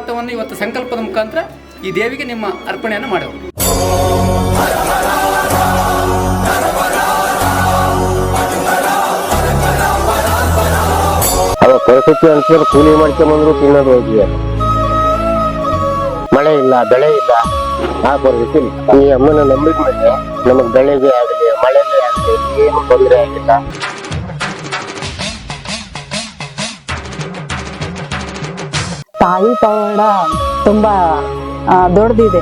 ಇಷ್ಟಾರ್ಥವನ್ನು ಇವತ್ತು ಸಂಕಲ್ಪದ ಮುಖಾಂತರ ಈ ದೇವಿಗೆ ನಿಮ್ಮ ಅರ್ಪಣೆಯನ್ನು ಮಾಡುವ. ಪರಿಸ್ಥಿತಿ ಅನ್ಸಿದ್ರೆ ಕೂಲಿ ಮಾಡ್ಕೊಂಬಂದ್ರು ತಿನ್ನೋದು ಹೋಗಿ ಮಳೆ ಇಲ್ಲ, ಬೆಳೆ ಇಲ್ಲ. ಆ ಪರಿಸ್ಥಿತಿ ಈ ಅಮ್ಮನ ನಂಬಿದ ಮೇಲೆ ನಮಗ್ ಬೆಳೆಗೆ ಆಗಲಿ, ಮಳೆಗೆ ಆಗಲಿ, ಏನು ತೊಂದರೆ ಆಗಿಲ್ಲ. ತಾಯಿ ಪವಾಡ ತುಂಬಾ ದೊಡ್ಡದಿದೆ.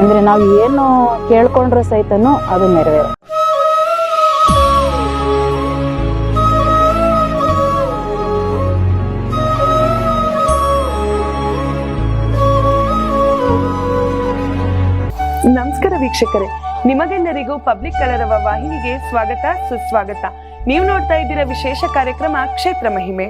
ಅಂದ್ರೆ ನಾವು ಏನು ಕೇಳ್ಕೊಂಡ್ರೆ ಸಹಿತನು ಅದು ನೆರವೇರು ನಮಸ್ಕಾರ ವೀಕ್ಷಕರೇ. ನಿಮಗೆಲ್ಲರಿಗೂ ಪಬ್ಲಿಕ್ ಕಲರವ ವಾಹಿನಿಗೆ ಸ್ವಾಗತ, ಸುಸ್ವಾಗತ. ನೀವು ನೋಡ್ತಾ ಇದ್ದೀರಾ ವಿಶೇಷ ಕಾರ್ಯಕ್ರಮ ಕ್ಷೇತ್ರ ಮಹಿಮೆ.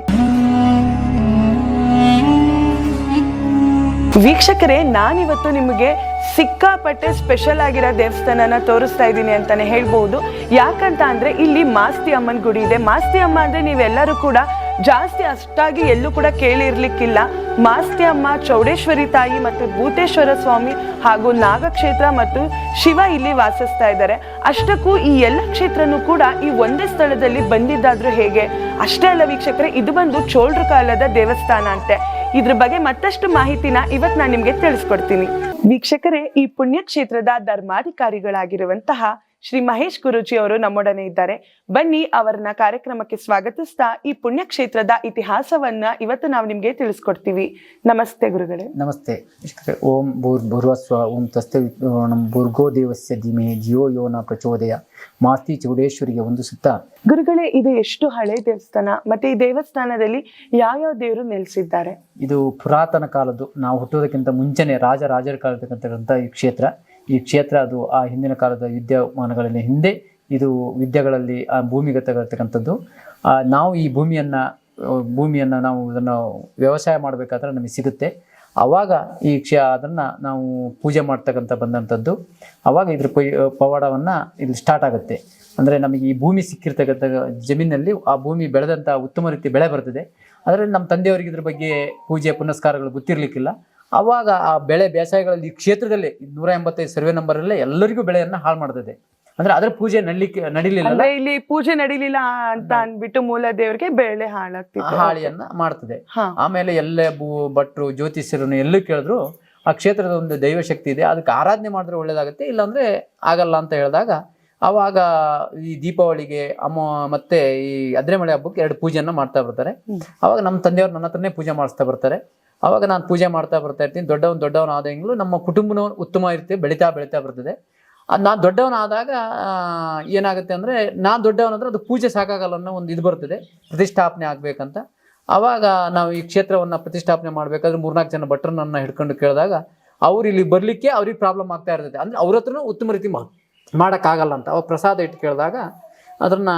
ವೀಕ್ಷಕರೇ, ನಾನಿವತ್ತು ನಿಮಗೆ ಸಿಕ್ಕಾಪಟ್ಟೆ ಸ್ಪೆಷಲ್ ಆಗಿರೋ ದೇವಸ್ಥಾನನ ತೋರಿಸ್ತಾ ಇದ್ದೀನಿ ಅಂತಲೇ ಹೇಳ್ಬೋದು. ಯಾಕಂತ ಅಂದರೆ ಇಲ್ಲಿ ಮಾಸ್ತಿ ಅಮ್ಮನ ಗುಡಿ ಇದೆ. ಮಾಸ್ತಿ ಅಮ್ಮ ಅಂದರೆ ನೀವೆಲ್ಲರೂ ಕೂಡ ಜಾಸ್ತಿ ಅಷ್ಟಾಗಿ ಎಲ್ಲೂ ಕೂಡ ಕೇಳಿರ್ಲಿಕ್ಕಿಲ್ಲ. ಮಾಸ್ತಿ ಅಮ್ಮ, ಚೌಡೇಶ್ವರಿ ತಾಯಿ ಮತ್ತು ಭೂತೇಶ್ವರ ಸ್ವಾಮಿ ಹಾಗೂ ನಾಗಕ್ಷೇತ್ರ ಮತ್ತು ಶಿವ ಇಲ್ಲಿ ವಾಸಿಸ್ತಾ ಇದ್ದಾರೆ. ಅಷ್ಟಕ್ಕೂ ಈ ಎಲ್ಲ ಕ್ಷೇತ್ರನೂ ಕೂಡ ಈ ಒಂದೇ ಸ್ಥಳದಲ್ಲಿ ಬಂದಿದ್ದಾದ್ರೂ ಹೇಗೆ? ಅಷ್ಟೇ ಅಲ್ಲ ವೀಕ್ಷಕರೇ, ಇದು ಬಂದು ಚೋಳರ ಕಾಲದ ದೇವಸ್ಥಾನ ಅಂತೆ. ಇದ್ರ ಬಗ್ಗೆ ಮತ್ತಷ್ಟು ಮಾಹಿತಿನ ಇವತ್ ನಾನು ನಿಮಗೆ ತಿಳಿಸ್ಕೊಡ್ತೀನಿ. ವೀಕ್ಷಕರೇ, ಈ ಪುಣ್ಯಕ್ಷೇತ್ರದ ಧರ್ಮಾಧಿಕಾರಿಗಳಾಗಿರುವಂತಹ ಶ್ರೀ ಮಹೇಶ್ ಗುರುಜಿ ಅವರು ನಮ್ಮೊಡನೆ ಇದ್ದಾರೆ. ಬನ್ನಿ ಅವರನ್ನ ಕಾರ್ಯಕ್ರಮಕ್ಕೆ ಸ್ವಾಗತಿಸ್ತಾ ಈ ಪುಣ್ಯಕ್ಷೇತ್ರದ ಇತಿಹಾಸವನ್ನ ಇವತ್ತು ನಾವು ನಿಮ್ಗೆ ತಿಳಿಸ್ಕೊಡ್ತೀವಿ. ನಮಸ್ತೆ ಗುರುಗಳೇ. ನಮಸ್ತೆ. ಓಂ ಭೂರ್ ಭೂರ್ವಸ್ವ ಓಂ ತಸ್ತೆ ಭೂರ್ಗೋ ದೇವಸ್ಯ ಧೀಮೇ ಜಿಯೋ ಯೋನ ಪ್ರಚೋದಯ. ಮಾಸ್ತಿ ಚೌಡೇಶ್ವರಿಗೆ ಒಂದು ಸುತ್ತ. ಗುರುಗಳೇ ಇದು ಎಷ್ಟು ಹಳೆ ದೇವಸ್ಥಾನ ಮತ್ತೆ ಈ ದೇವಸ್ಥಾನದಲ್ಲಿ ಯಾವ್ಯಾವ ದೇವರು ನೆಲೆಸಿದ್ದಾರೆ? ಇದು ಪುರಾತನ ಕಾಲದ್ದು ನಾವು ಹುಟ್ಟೋದಕ್ಕಿಂತ ಮುಂಚೆನೆ ರಾಜ ರಾಜರ ಕಾಲದಕ್ಕಂತ ಈ ಕ್ಷೇತ್ರ. ಈ ಕ್ಷೇತ್ರ ಅದು ಆ ಹಿಂದಿನ ಕಾಲದ ವಿದ್ಯಮಾನಗಳಲ್ಲಿ ಹಿಂದೆ ಇದು ವಿದ್ಯೆಗಳಲ್ಲಿ ಆ ಭೂಮಿಗೆ ತಗೊಳ್ತಕ್ಕಂಥದ್ದು ಆ, ನಾವು ಈ ಭೂಮಿಯನ್ನು ಭೂಮಿಯನ್ನು ನಾವು ಇದನ್ನು ವ್ಯವಸಾಯ ಮಾಡಬೇಕಾದ್ರೆ ನಮಗೆ ಸಿಗುತ್ತೆ. ಆವಾಗ ಈ ಕ್ಷ ಅದನ್ನು ನಾವು ಪೂಜೆ ಮಾಡ್ತಕ್ಕಂಥ ಬಂದಂಥದ್ದು. ಆವಾಗ ಇದ್ರ ಪೈ ಪವಾಡವನ್ನು ಇಲ್ಲಿ ಸ್ಟಾರ್ಟ್ ಆಗುತ್ತೆ. ಅಂದರೆ ನಮಗೆ ಈ ಭೂಮಿ ಸಿಕ್ಕಿರ್ತಕ್ಕಂಥ ಜಮೀನಲ್ಲಿ ಆ ಭೂಮಿ ಬೆಳೆದಂಥ ಉತ್ತಮ ರೀತಿ ಬೆಳೆ ಬರ್ತದೆ. ಅದರಲ್ಲಿ ನಮ್ಮ ತಂದೆಯವರಿಗೆ ಇದ್ರ ಬಗ್ಗೆ ಪೂಜೆ ಪುನಸ್ಕಾರಗಳು ಗೊತ್ತಿರಲಿಕ್ಕಿಲ್ಲ. ಅವಾಗ ಆ ಬೆಳೆ ಬೇಸಾಯಗಳಲ್ಲಿ ಈ ಕ್ಷೇತ್ರದಲ್ಲಿ ನೂರ ಎಂಬತ್ತೈದು ಸರ್ವೆ ನಂಬರಲ್ಲೇ ಎಲ್ಲರಿಗೂ ಬೆಳೆಯನ್ನ ಹಾಳು ಮಾಡ್ತದೆ. ಅಂದ್ರೆ ಅದರ ಪೂಜೆ ನಡಲಿಕ್ಕೆ ನಡಿಲಿಲ್ಲ ಅಂದ್ರೆ ಇಲ್ಲಿ ಪೂಜೆ ನಡೀಲಿಲ್ಲ ಅಂತ ಅಂದ್ಬಿಟ್ಟು ಮೂಲ ದೇವರಿಗೆ ಬೆಳೆ ಹಾಳಾಗ್ತಿ ಹಾಳಿಯನ್ನ ಮಾಡ್ತದೆ. ಆಮೇಲೆ ಎಲ್ಲ ಭೂ ಭಟ್ರು ಜ್ಯೋತಿಷ್ಯರನ್ನು ಎಲ್ಲೂ ಕೇಳಿದ್ರು ಆ ಕ್ಷೇತ್ರದ ಒಂದು ದೈವ ಶಕ್ತಿ ಇದೆ ಅದಕ್ಕೆ ಆರಾಧನೆ ಮಾಡಿದ್ರೆ ಒಳ್ಳೇದಾಗುತ್ತೆ ಇಲ್ಲಾಂದ್ರೆ ಆಗಲ್ಲ ಅಂತ ಹೇಳಿದಾಗ ಅವಾಗ ಈ ದೀಪಾವಳಿಗೆ ಅಮ್ಮ ಮತ್ತೆ ಈ ಅದ್ರೆಮಳೆ ಹಬ್ಬಕ್ಕೆ ಎರಡು ಪೂಜೆಯನ್ನ ಮಾಡ್ತಾ ಬರ್ತಾರೆ. ಅವಾಗ ನಮ್ಮ ತಂದೆಯವರು ನನ್ನ ಹತ್ರನೇ ಪೂಜೆ ಮಾಡಿಸ್ತಾ ಬರ್ತಾರೆ. ಅವಾಗ ನಾನು ಪೂಜೆ ಮಾಡ್ತಾ ಬರ್ತಾ ಇರ್ತೀನಿ. ದೊಡ್ಡವನು ದೊಡ್ಡವನು ಆದಂಗ್ಲೂ ನಮ್ಮ ಕುಟುಂಬನೂ ಉತ್ತಮ ಇರುತ್ತೆ, ಬೆಳೀತಾ ಬೆಳೀತಾ ಬರ್ತದೆ. ಅದು ನಾನು ದೊಡ್ಡವನಾದಾಗ ಏನಾಗುತ್ತೆ ಅಂದರೆ ನಾನು ದೊಡ್ಡವನಂದ್ರೆ ಅದು ಪೂಜೆ ಸಾಕಾಗಲ್ಲ ಅನ್ನೋ ಒಂದು ಇದು ಬರ್ತದೆ. ಪ್ರತಿಷ್ಠಾಪನೆ ಆಗಬೇಕಂತ. ಅವಾಗ ನಾವು ಈ ಕ್ಷೇತ್ರವನ್ನು ಪ್ರತಿಷ್ಠಾಪನೆ ಮಾಡಬೇಕಾದ್ರೆ ಮೂರ್ನಾಲ್ಕು ಜನ ಭಟ್ರನ್ನ ಹಿಡ್ಕೊಂಡು ಕೇಳಿದಾಗ, ಅವ್ರು ಇಲ್ಲಿ ಬರಲಿಕ್ಕೆ ಅವ್ರಿಗೆ ಪ್ರಾಬ್ಲಮ್ ಆಗ್ತಾ ಇರ್ತದೆ. ಅಂದರೆ ಅವ್ರ ಹತ್ರನೂ ಉತ್ತಮ ರೀತಿ ಮಾಡೋಕ್ಕಾಗಲ್ಲ ಅಂತ. ಅವಾಗ ಪ್ರಸಾದ ಇಟ್ಟು ಕೇಳಿದಾಗ ಅದನ್ನು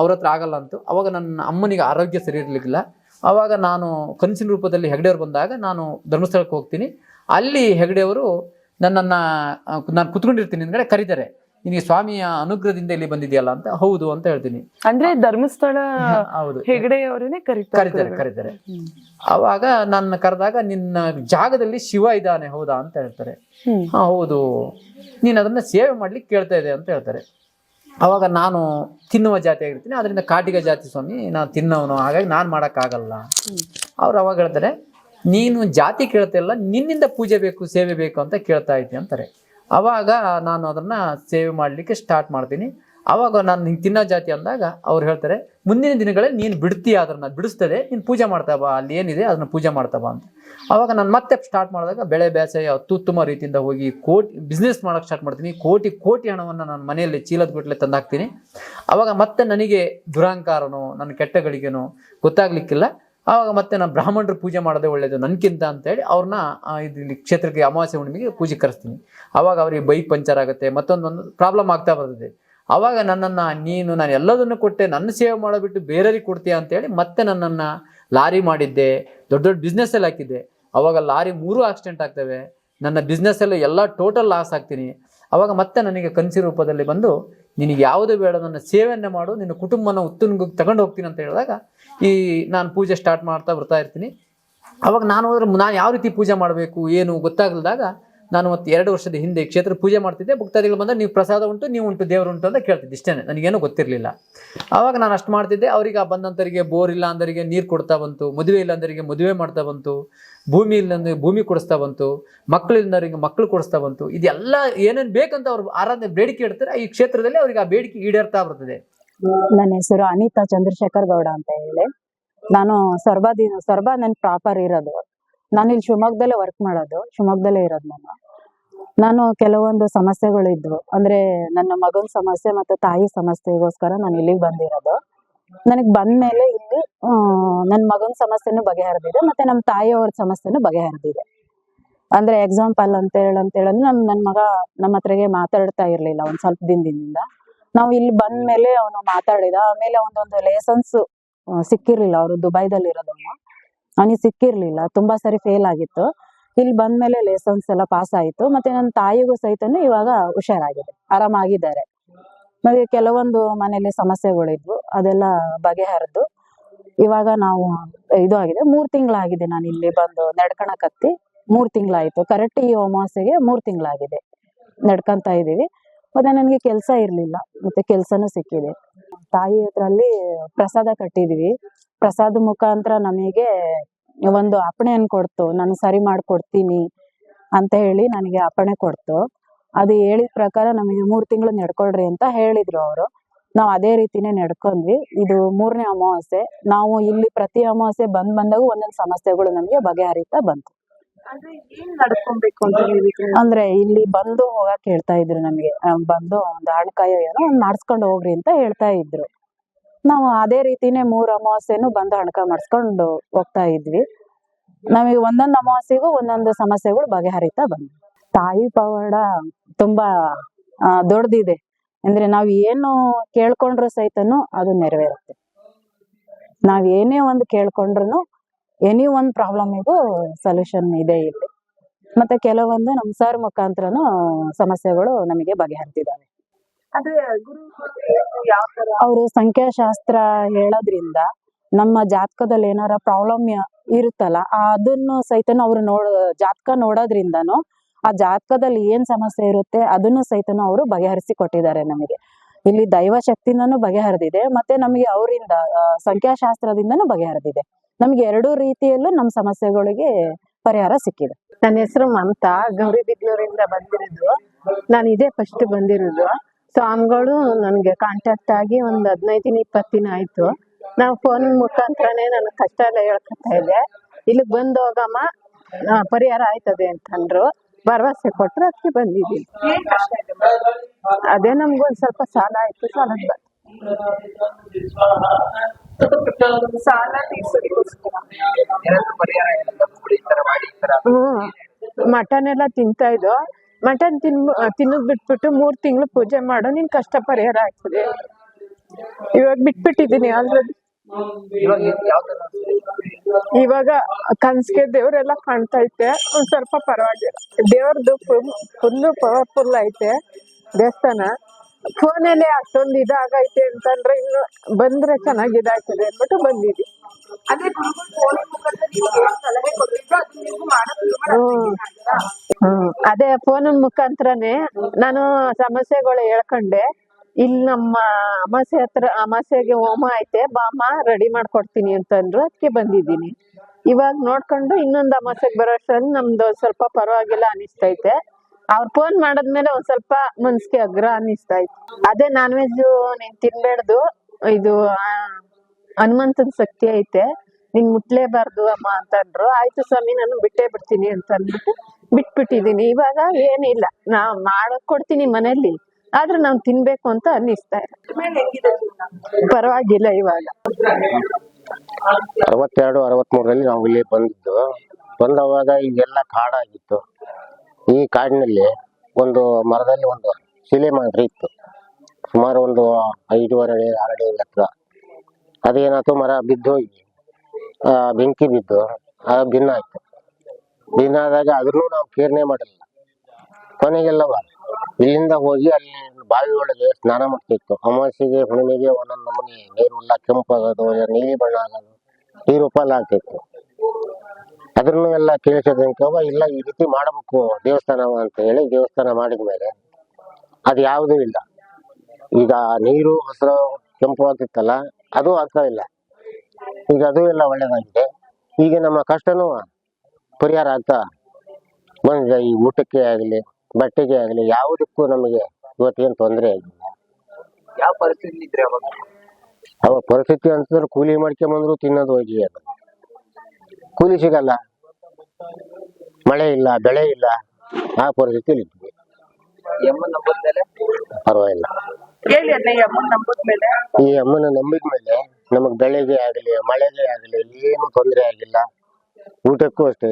ಅವ್ರ ಹತ್ರ ಆಗಲ್ಲ ಅಂತು. ಅವಾಗ ನನ್ನ ಅಮ್ಮನಿಗೆ ಆರೋಗ್ಯ ಸರಿ ಇರಲಿಕ್ಕಿಲ್ಲ. ಅವಾಗ ನಾನು ಕನಸಿನ ರೂಪದಲ್ಲಿ ಹೆಗಡೆಯವರು ಬಂದಾಗ ನಾನು ಧರ್ಮಸ್ಥಳಕ್ಕೆ ಹೋಗ್ತೀನಿ. ಅಲ್ಲಿ ಹೆಗಡೆಯವರು ನನ್ನನ್ನು ನಾನು ಕುತ್ಕೊಂಡಿರ್ತೀನಿ ಅಂದರೆ ಕರೀತಾರೆ. ನಿನಗೆ ಸ್ವಾಮಿಯ ಅನುಗ್ರಹದಿಂದ ಇಲ್ಲಿ ಬಂದಿದೆಯಲ್ಲ ಅಂತ ಹೌದು ಅಂತ ಹೇಳ್ತೀನಿ. ಅಂದ್ರೆ ಧರ್ಮಸ್ಥಳ ಹೌದು. ಹೆಗಡೆ ಅವರನ್ನೇ ಕರೀತಾರೆ. ಕರೀತಾರೆ ಕರೀತಾರೆ. ಅವಾಗ ನನ್ನ ಕರೆದಾಗ ನಿನ್ನ ಜಾಗದಲ್ಲಿ ಶಿವ ಇದ್ದಾನೆ ಹೌದಾ ಅಂತ ಹೇಳ್ತಾರೆ. ಹಾ ಹೌದು. ನೀನು ಅದನ್ನ ಸೇವೆ ಮಾಡ್ಲಿಕ್ಕೆ ಕೇಳ್ತಾ ಇದೆ ಅಂತ ಹೇಳ್ತಾರೆ. ಅವಾಗ ನಾನು ತಿನ್ನುವ ಜಾತಿ ಆಗಿರ್ತೀನಿ ಅದರಿಂದ ಕಾಟಿಗ ಜಾತಿ ಸ್ವಾಮಿ ನಾನು ತಿನ್ನೋನು. ಹಾಗಾಗಿ ನಾನು ಮಾಡೋಕ್ಕಾಗಲ್ಲ. ಅವ್ರು ಅವಾಗ ಹೇಳ್ತಾರೆ ನೀನು ಜಾತಿ ಕೇಳ್ತಾ ಇಲ್ಲ ನಿನ್ನಿಂದ ಪೂಜೆ ಬೇಕು ಸೇವೆ ಬೇಕು ಅಂತ ಕೇಳ್ತಾ ಇದ್ದೀನಿ ಅಂತಾರೆ. ಅವಾಗ ನಾನು ಅದನ್ನು ಸೇವೆ ಮಾಡಲಿಕ್ಕೆ ಸ್ಟಾರ್ಟ್ ಮಾಡ್ತೀನಿ. ಅವಾಗ ನಾನು ಹಿಂಗೆ ತಿನ್ನೋ ಜಾತಿ ಅಂದಾಗ ಅವ್ರು ಹೇಳ್ತಾರೆ, ಮುಂದಿನ ದಿನಗಳಲ್ಲಿ ನೀನು ಬಿಡ್ತೀಯ ಅದನ್ನ ಬಿಡಿಸ್ತದೆ, ನೀನು ಪೂಜೆ ಮಾಡ್ತಾ ಬಾ, ಅಲ್ಲಿ ಏನಿದೆ ಅದನ್ನ ಪೂಜೆ ಮಾಡ್ತಾ ಬಾ ಅಂತ. ಆವಾಗ ನಾನು ಮತ್ತೆ ಸ್ಟಾರ್ಟ್ ಮಾಡಿದಾಗ ಬೆಳೆ ಬೇಸಾಯ ಅತ್ಯುತ್ತಮ ರೀತಿಯಿಂದ ಹೋಗಿ ಕೋಟಿ ಬಿಸ್ನೆಸ್ ಮಾಡೋಕ್ಕೆ ಸ್ಟಾರ್ಟ್ ಮಾಡ್ತೀನಿ, ಕೋಟಿ ಕೋಟಿ ಹಣವನ್ನು ನಾನು ಮನೆಯಲ್ಲಿ ಚೀಲದ ಗಟ್ಟಲೆ ತಂದಾಕ್ತೀನಿ. ಆವಾಗ ಮತ್ತೆ ನನಗೆ ದುರಹಂಕಾರನೋ ನನ್ನ ಕೆಟ್ಟ ಗಳಿಗೆನೋ ಗೊತ್ತಾಗ್ಲಿಕ್ಕಿಲ್ಲ. ಆವಾಗ ಮತ್ತೆ ನಾನು ಬ್ರಾಹ್ಮಣರು ಪೂಜೆ ಮಾಡೋದೇ ಒಳ್ಳೆಯದು ನನ್ಕಿಂತ ಅಂತೇಳಿ ಅವ್ರನ್ನ ಇಲ್ಲಿ ಕ್ಷೇತ್ರಕ್ಕೆ ಅಮಾವಾಸ್ಯ ಹುಣ್ಣಿಮೆಗೆ ಪೂಜೆ ಕರೆಸ್ತೀನಿ. ಅವಾಗ ಅವರಿಗೆ ಬೈಕ್ ಪಂಚರ್ ಆಗುತ್ತೆ ಮತ್ತೊಂದೊಂದು ಪ್ರಾಬ್ಲಮ್ ಆಗ್ತಾ ಬರ್ತದೆ. ಅವಾಗ ನನ್ನನ್ನು, ನೀನು ನಾನು ಎಲ್ಲದನ್ನು ಕೊಟ್ಟೆ, ನನ್ನ ಸೇವೆ ಮಾಡೋಬಿಟ್ಟು ಬೇರೆಯವ್ರಿಗೆ ಕೊಡ್ತೀಯ ಅಂತೇಳಿ ಮತ್ತೆ ನನ್ನನ್ನು ಲಾರಿ ಮಾಡಿದ್ದೆ, ದೊಡ್ಡ ದೊಡ್ಡ ಬಿಸ್ನೆಸ್ಸಲ್ಲಿ ಹಾಕಿದ್ದೆ. ಆವಾಗ ಲಾರಿ ಮೂರು ಆಕ್ಸಿಡೆಂಟ್ ಆಗ್ತವೆ, ನನ್ನ ಬಿಸ್ನೆಸ್ಸಲ್ಲಿ ಎಲ್ಲ ಟೋಟಲ್ ಲಾಸ್ ಆಗ್ತೀನಿ. ಆವಾಗ ಮತ್ತೆ ನನಗೆ ಕನಸಿ ರೂಪದಲ್ಲಿ ಬಂದು, ನಿನಗೆ ಯಾವುದೇ ಬೇಡ, ನನ್ನ ಸೇವೆಯನ್ನೇ ಮಾಡು, ನಿನ್ನ ಕುಟುಂಬನ ಉತ್ತುಂಗಕ್ಕೆ ತಗೊಂಡು ಹೋಗ್ತೀನಿ ಅಂತ ಹೇಳಿದಾಗ, ಈ ನಾನು ಪೂಜೆ ಸ್ಟಾರ್ಟ್ ಮಾಡ್ತಾ ಬರ್ತಾ ಇರ್ತೀನಿ. ಅವಾಗ ನಾನು ಹೋದ್ರೆ ನಾನು ಯಾವ ರೀತಿ ಪೂಜೆ ಮಾಡಬೇಕು, ಏನು ಗೊತ್ತಾಗಲ್ದಾಗ ನಾನು ಮತ್ತೆ ಎರಡು ವರ್ಷದ ಹಿಂದೆ ಕ್ಷೇತ್ರ ಪೂಜೆ ಮಾಡ್ತಿದ್ದೆ, ಭಕ್ತಾದಿಗಳು ಬಂದರೆ ನೀವು ಪ್ರಸಾದ ಉಂಟು, ನೀವು ಉಂಟು, ದೇವರು ಉಂಟು ಅಂತ ಕೇಳ್ತಿದ್ದೆ. ಇಷ್ಟೇ ನನಗೇನು ಗೊತ್ತಿರಲಿಲ್ಲ. ಆವಾಗ ನಾನು ಅಷ್ಟು ಮಾಡ್ತಿದ್ದೆ, ಅವ್ರಿಗೆ ಆ ಬಂದಂಥವರಿಗೆ ಬೋರ್ ಇಲ್ಲ ಅಂದರಿಗೆ ನೀರು ಕೊಡ್ತಾ ಬಂತು, ಮದುವೆ ಇಲ್ಲ ಅಂದರಿಗೆ ಮದುವೆ ಮಾಡ್ತಾ ಬಂತು, ಭೂಮಿ ಇಲ್ಲ ಅಂದ್ರೆ ಭೂಮಿ ಕೊಡಿಸ್ತಾ ಬಂತು ಮಕ್ಕಳು ಇಲ್ಲದವರಿಗೆ ಮಕ್ಕಳು ಕೊಡಿಸ್ತಾ ಬಂತು. ಇದೆಲ್ಲ ಏನೇನು ಬೇಕಂತ ಅವ್ರು ಆರಾಧನೆ, ಬೇಡಿಕೆ ಇಡ್ತಾರೆ, ಈ ಕ್ಷೇತ್ರದಲ್ಲಿ ಅವ್ರಿಗೆ ಆ ಬೇಡಿಕೆ ಈಡೇರ್ತಾ ಬರ್ತದೆ. ನನ್ನ ಹೆಸರು ಅನಿತಾ ಚಂದ್ರಶೇಖರ್ ಗೌಡ ಅಂತ ಹೇಳಿ. ನಾನು ಸರ್ಬಾದಿ ಸೊರಬ ನನ್ ಪ್ರಾಪರ್ ಇರೋದು. ನಾನು ಇಲ್ಲಿ ಶಿವಮೊಗ್ಗದಲ್ಲೇ ವರ್ಕ್ ಮಾಡೋದು, ಶಿವಮೊಗ್ಗದಲ್ಲೇ ಇರೋದು ನಾನು. ನಾನು ಕೆಲವೊಂದು ಸಮಸ್ಯೆಗಳು ಇದ್ವು ಅಂದ್ರೆ ನನ್ನ ಮಗನ ಸಮಸ್ಯೆ ಮತ್ತೆ ತಾಯಿ ಸಮಸ್ಯೆಗೋಸ್ಕರ ನಾನು ಇಲ್ಲಿಗೆ ಬಂದಿರೋದು. ನನಗೆ ಬಂದ್ಮೇಲೆ ಇಲ್ಲಿ ನನ್ನ ಮಗನ ಸಮಸ್ಯೆನೂ ಬಗೆಹರಿದಿದೆ, ಮತ್ತೆ ನಮ್ಮ ತಾಯಿಯವ್ರ ಸಮಸ್ಯೆನೂ ಬಗೆಹರಿದಿದೆ. ಅಂದ್ರೆ ಎಕ್ಸಾಂಪಲ್ ಅಂತ ಹೇಳಿ, ಅಂತ ಹೇಳಿದ್ರೆ ನಮ್ ನನ್ನ ಮಗ ನಮ್ಮ ಹತ್ರಗೆ ಮಾತಾಡ್ತಾ ಇರ್ಲಿಲ್ಲ ಒಂದ್ ಸ್ವಲ್ಪ ದಿನದಿಂದ. ನಾವು ಇಲ್ಲಿ ಬಂದ್ಮೇಲೆ ಅವನು ಮಾತಾಡಿದ, ಆಮೇಲೆ ಒಂದೊಂದು ಲೇಸನ್ಸ್ ಸಿಕ್ಕಿರ್ಲಿಲ್ಲ, ಅವರು ದುಬೈದಲ್ಲಿ ಇರೋದವನು ಅವನಿಗೆ ಸಿಕ್ಕಿರ್ಲಿಲ್ಲ. ತುಂಬಾ ಸರಿ ಫೇಲ್ ಆಗಿತ್ತು. ಇಲ್ಲಿ ಬಂದ್ಮೇಲೆ ಲೆಸನ್ಸ್ ಎಲ್ಲ ಪಾಸ್ ಆಯ್ತು. ಮತ್ತೆ ನನ್ನ ತಾಯಿಗೂ ಸಹಿತನು ಇವಾಗ ಹುಷಾರಾಗಿದೆ. ಆರಾಮಾಗಿದ್ದಾರೆ. ಮತ್ತೆ ಕೆಲವೊಂದು ಮನೆಯಲ್ಲಿ ಸಮಸ್ಯೆಗಳಿದ್ವು. ಅದೆಲ್ಲ ಬಗೆಹರಿದು ಇವಾಗ ನಾವು ಇದು ಆಗಿದೆ. ಮೂರ್ ತಿಂಗಳಾಗಿದೆ ನಾನು ಇಲ್ಲಿ ಬಂದು ನಡ್ಕಣಕತ್ತಿ ಮೂರ್ ತಿಂಗಳಾಯ್ತು. ಕರೆಕ್ಟ್ ಈ ಅಮಾವಾಸ್ಯೆಗೆ ಮೂರ್ ತಿಂಗಳಾಗಿದೆ. ನಡ್ಕಂತ ಇದೀವಿ ಮತ್ತೆ ನನಗೆ ಕೆಲಸ ಇರಲಿಲ್ಲ. ಮತ್ತೆ ಕೆಲ್ಸನೂ ಸಿಕ್ಕಿದೆ. ತಾಯಿ ಹತ್ರಲ್ಲಿ ಪ್ರಸಾದ ಕಟ್ಟಿದೀವಿ ಪ್ರಸಾದ ಮುಖಾಂತರ ನಮಗೆ ಒಂದು ಅಪ್ಪಣೆಯನ್ನು ಕೊಡ್ತು. ನಾನು ಸರಿ ಮಾಡ್ಕೊಡ್ತೀನಿ ಅಂತ ಹೇಳಿ ನನಗೆ ಅಪ್ಪಣೆ ಕೊಡ್ತು. ಅದು ಹೇಳಿದ ಪ್ರಕಾರ ನಮಗೆ ಮೂರು ತಿಂಗಳು ನಡ್ಕೊಳ್ರಿ ಅಂತ ಹೇಳಿದ್ರು ಅವರು. ನಾವು ಅದೇ ರೀತಿನೇ ನಡ್ಕೊಂಡ್ವಿ. ಇದು ಮೂರನೇ ಅಮಾವಾಸ್ಯೆ. ನಾವು ಇಲ್ಲಿ ಪ್ರತಿ ಅಮಾವಾಸ್ಯೆ ಬಂದ್ ಬಂದಾಗ ಒಂದೊಂದು ಸಮಸ್ಯೆಗಳು ನಮಗೆ ಬಗೆಹರಿತಾ ಬಂತು. ಅಂದ್ರೆ ಏನ್ ನಡ್ಕೊಬೇಕು ಅಂತ ಅಂದ್ರೆ ಇಲ್ಲಿ ಬಂದು ಹೋಗಕ್ ಹೇಳ್ತಾ ಇದ್ರು ನಮಗೆ. ಬಂದು ಒಂದು ಹಣ್ಕಾಯೋ ಏನೋ ಒಂದ್ ಮಾಡಿಸ್ಕೊಂಡು ಹೋಗ್ರಿ ಅಂತ ಹೇಳ್ತಾ ಇದ್ರು. ನಾವು ಅದೇ ರೀತಿನೇ ಮೂರ್ ಅಮಾವಾಸ್ಯೆನು ಬಂದು ಹಣಕ ಮಾಡಿಸ್ಕೊಂಡು ಹೋಗ್ತಾ ಇದ್ವಿ. ನಮಗೆ ಒಂದೊಂದು ಅಮಾವಾಸ್ಯೆಗೂ ಒಂದೊಂದು ಸಮಸ್ಯೆಗಳು ಬಗೆಹರಿತಾ ಬಂದ್ವಿ. ತಾಯಿ ಪವಾಡ ತುಂಬಾ ದೊಡ್ಡದಿದೆ. ಅಂದ್ರೆ ನಾವ್ ಏನು ಕೇಳ್ಕೊಂಡ್ರು ಸಹಿತನು ಅದು ನೆರವೇರುತ್ತೆ. ನಾವ್ ಏನೇ ಒಂದು ಕೇಳ್ಕೊಂಡ್ರು ಎನಿ ಒಂದ್ ಪ್ರಾಬ್ಲಮಿಗೂ ಸೊಲ್ಯೂಷನ್ ಇದೆ ಇಲ್ಲಿ. ಮತ್ತೆ ಕೆಲವೊಂದು ನಮ್ ಸರ್ ಮುಖಾಂತರನು ಸಮಸ್ಯೆಗಳು ನಮಗೆ ತರ ಅವರು ಸಂಖ್ಯಾಶಾಸ್ತ್ರ ಹೇಳೋದ್ರಿಂದ ನಮ್ಮ ಜಾತಕದಲ್ಲಿ ಏನಾರ ಪ್ರಾಬ್ಲಮ್ ಇರುತ್ತಲ್ಲ ಆ ಅದನ್ನು ಸಹಿತ ಅವ್ರು ನೋಡ ಜಾತಕ ನೋಡೋದ್ರಿಂದನು ಆ ಜಾತಕದಲ್ಲಿ ಏನ್ ಸಮಸ್ಯೆ ಇರುತ್ತೆ ಅದನ್ನು ಸಹಿತ ಅವರು ಬಗೆಹರಿಸಿ ಕೊಟ್ಟಿದ್ದಾರೆ ನಮಗೆ. ಇಲ್ಲಿ ದೈವ ಶಕ್ತಿಯಿಂದನೂ ಬಗೆಹರಿದಿದೆ ಮತ್ತೆ ನಮಗೆ ಅವರಿಂದ ಸಂಖ್ಯಾಶಾಸ್ತ್ರದಿಂದನೂ ಬಗೆಹರಿದಿದೆ. ನಮ್ಗೆ ಎರಡೂ ರೀತಿಯಲ್ಲೂ ನಮ್ಮ ಸಮಸ್ಯೆಗಳಿಗೆ ಪರಿಹಾರ ಸಿಕ್ಕಿದೆ. ನನ್ನ ಹೆಸರು ಮಮತಾ ಗೌರಿಬಿದ್ನೂರಿಂದ ಬಂದಿರೋದು. ನಾನು ಇದೇ ಫಸ್ಟ್ ಬಂದಿರೋದು. ಸ್ವಾಮಿಗಳು ನನಗೆ ಕಾಂಟ್ಯಾಕ್ಟ್ ಆಗಿ ಒಂದು ಹದಿನೈದು ದಿನ ಇಪ್ಪತ್ತು ದಿನ ಆಯ್ತು. ನಾವು ಫೋನ್ ಮುಖಾಂತರನೇ ನನ್ನ ಕಷ್ಟ ಎಲ್ಲ ಹೇಳ್ಕೊತಾ ಇದ್ದೆ. ಇಲ್ಲಿಗೆ ಬಂದು ಹೋಗಮ್ಮ ಪರಿಹಾರ ಆಯ್ತದೆ ಅಂತಂದ್ರು ಭರವಸೆ ಕೊಟ್ಟರು ಅದಕ್ಕೆ ಬಂದಿದ್ದೀನಿ. ಅದೇ ನಮ್ಗೊಂದು ಸ್ವಲ್ಪ ಸಾಲ ಆಯ್ತು ಸಾಲದ ಸಾಲ ತೀರ್ಸೋದಕ್ಕೋಸ್ಕರ. ಹ್ಮ್. ಮಟನ್ ಎಲ್ಲ ತಿಂತಾ ಇದ್ದೋ ಮಟನ್ ತಿನ್ ತಿನ್ನೋದ್ ಬಿಟ್ಬಿಟ್ಟು ಮೂರು ತಿಂಗಳು ಪೂಜೆ ಮಾಡೋ ನಿನ್ ಕಷ್ಟ ಪರಿಹಾರ ಆಗ್ತದೆ. ಇವಾಗ ಬಿಟ್ಬಿಟ್ಟಿದ್ದೀನಿ ಆಲ್ರೆಡಿ ಇವಾಗ ಕನ್ಸ್ಗೆ ದೇವ್ರೆಲ್ಲ ಕಾಣ್ತಾ ಐತೆ. ಒಂದ್ ಸ್ವಲ್ಪ ಪರವಾಗಿಲ್ಲ. ದೇವ್ರದ್ದು ಫುಲ್ ಪವರ್ಫುಲ್ ಐತೆ. ದೇವಸ್ಥಾನ. ಫೋನಲ್ಲಿ ಅಷ್ಟೊಂದು ಇದಾಗೈತೆ ಅಂತಂದ್ರೆ ಇನ್ನು ಬಂದ್ರೆ ಚೆನ್ನಾಗಿ ಇದಾಗ್ತದೆ ಅಂದ್ಬಿಟ್ಟು ಬಂದಿದ್ವಿ. ಅದೇ ಗುರುಗಳು ಫೋನ್ ಮುಖಾಂತರ ನಿಮ್ಗೆ ಏನ್ ಸಲಹೆ ಕೊಟ್ಟಿದ್ರು ಅದು ನೀವು ಹ್ಮ್. ಹ್ಮ್. ಅದೇ ಫೋನ್ ಮುಖಾಂತರನೇ ನಾನು ಸಮಸ್ಯೆಗಳು ಹೇಳ್ಕೊಂಡೆ. ಇಲ್ಲಿ ನಮ್ಮ ಅಮಾಸೆ ಹತ್ರ ಅಮಾಸೆಗೆ ಹೋಮ ಐತೆ ಬಾಮ ರೆಡಿ ಮಾಡ್ಕೊಡ್ತೀನಿ ಅಂತಂದ್ರು ಅದಕ್ಕೆ ಬಂದಿದ್ದೀನಿ. ಇವಾಗ ನೋಡ್ಕೊಂಡು ಇನ್ನೊಂದು ಅಮಾಸೆಗೆ ಬರೋ ಅಷ್ಟ್ರಲ್ಲಿ ನಮ್ದು ಸ್ವಲ್ಪ ಪರವಾಗಿಲ್ಲ ಅನಿಸ್ತೈತೆ. ಅವ್ರು ಫೋನ್ ಮಾಡದ್ಮೇಲೆ ಒಂದ್ ಸ್ವಲ್ಪ ಮನ್ಸಿಗೆ ಅಗ್ರ ಅನಿಸ್ತೈತೆ ಅದೇ ನಾನ್ ವೆಜ್ ನೀನ್ ತಿನ್ಬೇಡ್ದು, ಇದು ಹನುಮಂತನ ಶಕ್ತಿ ಐತೆ, ನೀನ್ ಮುಟ್ಲೇಬಾರ್ದು ಅಮ್ಮ ಅಂತಂದ್ರು. ಆಯ್ತು ಸ್ವಾಮಿ, ನಾನು ಬಿಟ್ಟೇ ಬಿಡ್ತೀನಿ ಅಂತ ಅಂದ್ಬಿಟ್ಟು ಬಿಟ್ಬಿಟ್ಟಿದೀನಿ. ಇವಾಗ ಏನಿಲ್ಲ. ನಾ ಮಾಡಕ್ ಕೊಡ್ತೀನಿ ಮನೇಲಿ ಆದ್ರೆ ನಾವ್ ತಿನ್ಬೇಕು ಅಂತ ಅನ್ನಿಸ್ತಾ ಹೆಂಗಿದೆ ಪರವಾಗಿಲ್ಲ ಇವಾಗ. ಅರವತ್ತೆರಡು ಅರವತ್ಮೂರಲ್ಲಿ ನಾವು ಇಲ್ಲಿ ಬಂದಿದ್ದು. ಬಂದವಾಗ ಈಗೆಲ್ಲ ಕಾಡಾಗಿತ್ತು. ಈ ಕಾಡಿನಲ್ಲಿ ಒಂದು ಮರದಲ್ಲಿ ಒಂದು ಶಿಲೆ ಮಾತ್ರ ಇತ್ತು. ಸುಮಾರು ಒಂದು ಐದುವರೆ ಅಡಿ, ಆರು ಅಡಿ ಹತ್ರ ಅದೇನಾಯ್ತು, ಮರ ಬಿದ್ದೋಗಿ ಬೆಂಕಿ ಬಿದ್ದು, ಆ, ಭಿನ್ನ ಆಯ್ತು. ಭಿನ್ನ ಆದಾಗ ಅದನ್ನು ನಾವು ಕೇರ್ನೆ ಮಾಡಲಿಲ್ಲ. ಕೊನೆಗೆಲ್ಲ ಇಲ್ಲಿಂದ ಹೋಗಿ ಅಲ್ಲಿ ಬಾವಿ ಒಳಗೆ ಸ್ನಾನ ಮಾಡ್ತಿತ್ತು. ಅಮಾವಾಸ್ಯೆಗೆ, ಹುಣ್ಣಿಮೆಗೆ ಒಂದೊಂದು ನಮೂನೆ, ನೀರು ಎಲ್ಲ ಕೆಂಪಾಗೋದು, ನೀಲಿ ಬಣ್ಣ ಆಗೋದು ನೀರು ಉಪಾಲ ಆಗ್ತಿತ್ತು. ಅದನ್ನು ಎಲ್ಲ ಕೇಳಿಸೋದಕ್ಕೆ ಇಲ್ಲ ಈ ರೀತಿ ಮಾಡಬೇಕು ದೇವಸ್ಥಾನವ ಅಂತ ಹೇಳಿ ದೇವಸ್ಥಾನ ಮಾಡಿದ ಮೇಲೆ ಅದು ಯಾವುದೂ ಇಲ್ಲ. ಈಗ ನೀರು ಹಸಿರು ಕೆಂಪು ಆಗ್ತಿತ್ತಲ್ಲ ಅದು ಆಗ್ತಾ ಇಲ್ಲ. ಈಗ ಅದು ಎಲ್ಲ ಒಳ್ಳೇದಾಗಿದೆ. ಈಗ ನಮ್ಮ ಕಷ್ಟನೂ ಪರಿಹಾರ ಆಗ್ತಾ ಬಂದಿದೆ. ಈ ಊಟಕ್ಕೆ ಆಗಲಿ ಬಟ್ಟೆಗೆ ಆಗಲಿ ಯಾವುದಕ್ಕೂ ನಮಗೆ ಇವತ್ತೇನು ತೊಂದರೆ ಆಗಿಲ್ಲ ಯಾವ ಪರಿಸ್ಥಿತಿ ಅವಾಗ? ಪರಿಸ್ಥಿತಿ ಅಂತಂದ್ರೆ ಕೂಲಿ ಮಾಡ್ಕೊಂಬಂದ್ರು ತಿನ್ನೋದು ಹೋಗಿ ಅದು. ಕೂಲಿ ಸಿಗಲ್ಲ. ಮಳೆ ಇಲ್ಲ ಬೆಳೆ ಇಲ್ಲ. ಆ ಪರಿಸ್ಥಿತಿಯಲ್ಲಿ ಇದ್ವಿ ಪರವಾಗಿಲ್ಲ. ಈ ಅಮ್ಮನ್ ನಂಬಿದ ಮೇಲೆ? ನಮಗ್ ಬೆಳೆಗೆ ಆಗಲಿ ಮಳೆಗೆ ಆಗಲಿ ಏನು ತೊಂದರೆ ಆಗಿಲ್ಲ. ಊಟಕ್ಕೂ ಅಷ್ಟೇ.